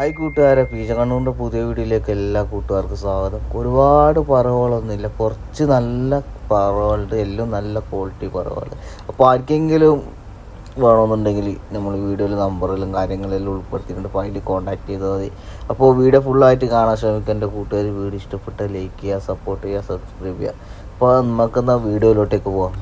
Hi കൂട്ടുകാരെ. പീച്ച പുതിയ വീഡിയോയിലേക്ക് എല്ലാ കൂട്ടുകാർക്കും സ്വാഗതം. ഒരുപാട് പറവുകളൊന്നുമില്ല. കുറച്ച് നല്ല പറവുകളുണ്ട് എല്ലാം നല്ല ക്വാളിറ്റി പറവുകൾ അപ്പോൾ ആർക്കെങ്കിലും വേണമെന്നുണ്ടെങ്കിൽ നമ്മൾ വീഡിയോയിൽ നമ്പറിലും കാര്യങ്ങളെല്ലാം ഉൾപ്പെടുത്തിയിട്ടുണ്ട്. അപ്പോൾ അതിൽ കോൺടാക്ട് ചെയ്താൽ മതി. അപ്പോൾ വീഡിയോ ഫുള്ളായിട്ട് കാണാൻ ശ്രമിക്കുക. എന്റെ കൂട്ടുകാർ വീഡിയോ ഇഷ്ടപ്പെട്ട ലൈക്ക് ചെയ്യുക സപ്പോർട്ട് ചെയ്യുക സബ്സ്ക്രൈബ് ചെയ്യുക. അപ്പോൾ നമുക്കെന്നാൽ വീഡിയോയിലോട്ടേക്ക് പോകാം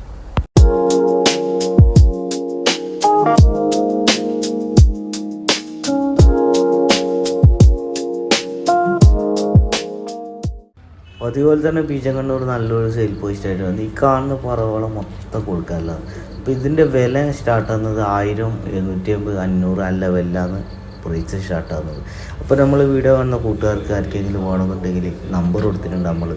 അതുപോലെ തന്നെ പീച്ചങ്കണ്ണൂർ നല്ലൊരു സെയിൽ പോയിസ്റ്റ് ആയിട്ട് വന്നു. ഈ കാണുന്ന പറവളം മൊത്തം കൊടുക്കാനുള്ളത് അപ്പോൾ ഇതിന്റെ വില സ്റ്റാർട്ട് ആകുന്നത് ആയിരം എഴുന്നൂറ്റി അമ്പത് അഞ്ഞൂറ് ആ ലെവലിലാണ് പ്രൈസ് സ്റ്റാർട്ട് ആകുന്നത് അപ്പോൾ നമ്മൾ വീഡിയോ കാണുന്ന കൂട്ടുകാർക്ക് ആർക്കെങ്കിലും വേണമെന്നുണ്ടെങ്കിൽ നമ്പർ കൊടുത്തിട്ടുണ്ട് നമ്മൾ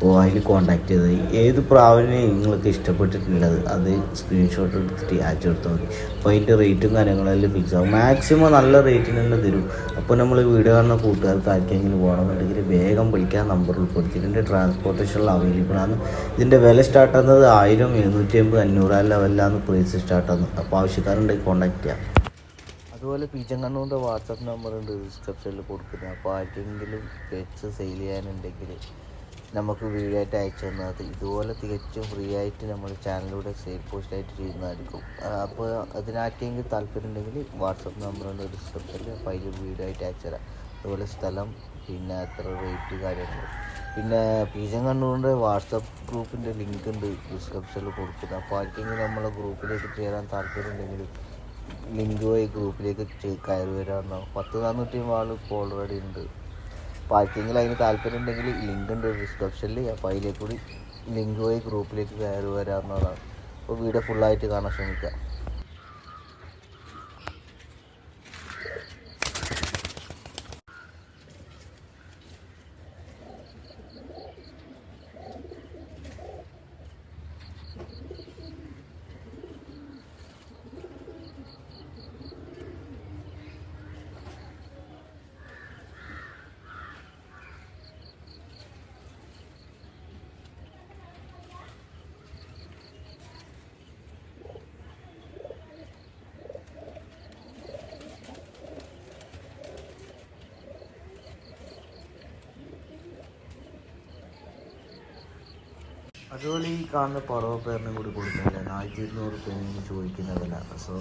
അപ്പോൾ അതിൽ കോണ്ടാക്ട് ചെയ്ത് ഏത് പ്രാവിനെ നിങ്ങൾക്ക് ഇഷ്ടപ്പെട്ടിട്ടുള്ളത്? അത് സ്ക്രീൻഷോട്ട് എടുത്തിട്ട് അയച്ചു കൊടുത്താൽ മതി. അപ്പോൾ അതിന്റെ റേറ്റും കാര്യങ്ങളെല്ലാം ഫിക്സ് ആവും. മാക്സിമം നല്ല റേറ്റിന് തന്നെ തരും. അപ്പോൾ നമ്മൾ വീഡിയോ കാണുന്ന കൂട്ടുകാർക്ക് ആർക്കെങ്കിലും പോകണമെന്നുണ്ടെങ്കിൽ വേഗം വിളിക്കാൻ നമ്പർ ഉൾപ്പെടുത്തിയിട്ടുണ്ട് ട്രാൻസ്പോർട്ടേഷൻ അവൈലബിൾ ആണ്. ഇതിന്റെ വില സ്റ്റാർട്ട് ആകുന്നത് ആയിരം എഴുന്നൂറ്റി അമ്പത് അഞ്ഞൂറ് ലെവലിലാണ് പ്രൈസ് സ്റ്റാർട്ട് ആകുന്നത്. അപ്പോൾ ആവശ്യക്കാരുണ്ടെങ്കിൽ കോൺടാക്ട് ചെയ്യാം. അതുപോലെ പീച്ചങ്കണ്ണൂന്റെ വാട്സപ്പ് നമ്പർ ഉണ്ട് ഡിസ്ക്രിപ്ഷനിൽ കൊടുക്കുന്നത്. അപ്പോൾ ആർക്കെങ്കിലും പെറ്റ്സ് സെയിൽ ചെയ്യാനുണ്ടെങ്കിൽ നമുക്ക് വീഡിയോ ആയിട്ട് അയച്ചു തന്നാൽ മതി. ഇതുപോലെ തികച്ചും ഫ്രീ ആയിട്ട് നമ്മൾ ചാനലിലൂടെ സെയിൽ പോസ്റ്റ് ആയിട്ട് ചെയ്യുന്നതായിരിക്കും അപ്പോൾ അതിനാർക്കെങ്കിലും താല്പര്യം ഉണ്ടെങ്കിൽ വാട്സപ്പ് നമ്പറുണ്ട് ഡിസ്ക്രിപ്ഷനിൽ അപ്പോൾ അതിൽ വീഡിയോ ആയിട്ട് അയച്ചു തരാം. അതുപോലെ സ്ഥലം പിന്നെ എത്ര റേറ്റ് കാര്യങ്ങൾ പിന്നെ പീജൻ കണ്ണൂരിന്റെ വാട്സപ്പ് ഗ്രൂപ്പിന്റെ ലിങ്ക് ഉണ്ട് ഡിസ്ക്രിപ്ഷനിൽ കൊടുക്കുന്നത്. അപ്പോൾ ആർക്കെങ്കിലും നമ്മളെ ഗ്രൂപ്പിലേക്ക് ചേരാൻ താല്പര്യം ഉണ്ടെങ്കിൽ ലിങ്ക് വഴി ഗ്രൂപ്പിലേക്ക് കയറി വരാമെന്നോ പത്ത് നാനൂറ്റി ആൾ ഇപ്പോൾ ഓൾറെഡി ഉണ്ട്. ആർക്കെങ്കിലും അതിന് താല്പര്യം ഉണ്ടെങ്കിൽ ലിങ്ക് ഉണ്ട് ഡിസ്ക്രിപ്ഷനിൽ അപ്പോൾ അതിലേക്ക് കൂടി ലിങ്ക് വഴി ഗ്രൂപ്പിലേക്ക് കയറി വരാവുന്നതാണ്. അപ്പോൾ വീഡിയോ ഫുള്ളായിട്ട് കാണാൻ ശ്രമിക്കുക. അതുപോലെ ഈ കാണുന്ന പറവ പേരിനും കൂടി കൊടുക്കുന്നില്ല? ആയിരത്തി ഇരുന്നൂറ് പേരിന് ചോദിക്കുന്ന വില സോ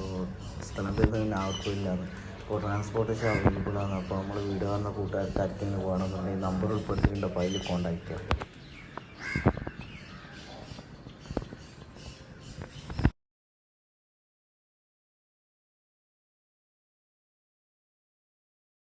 സ്ഥലം പേരുന്നതിന് ആർക്കും ഇല്ലാന്ന് അപ്പോൾ ട്രാൻസ്പോർട്ടേഷൻ അവൈലബിൾ ആണ്. അപ്പോൾ നമ്മൾ വീട് വന്ന കൂട്ടുകാർക്ക് ആർക്കെങ്കിലും വേണമെന്നുണ്ടെങ്കിൽ നമ്പർ ഉൾപ്പെടുത്തിയിട്ടുണ്ട്. അപ്പോൾ അതിൽ കോൺടാക്ട് ചെയ്യാം.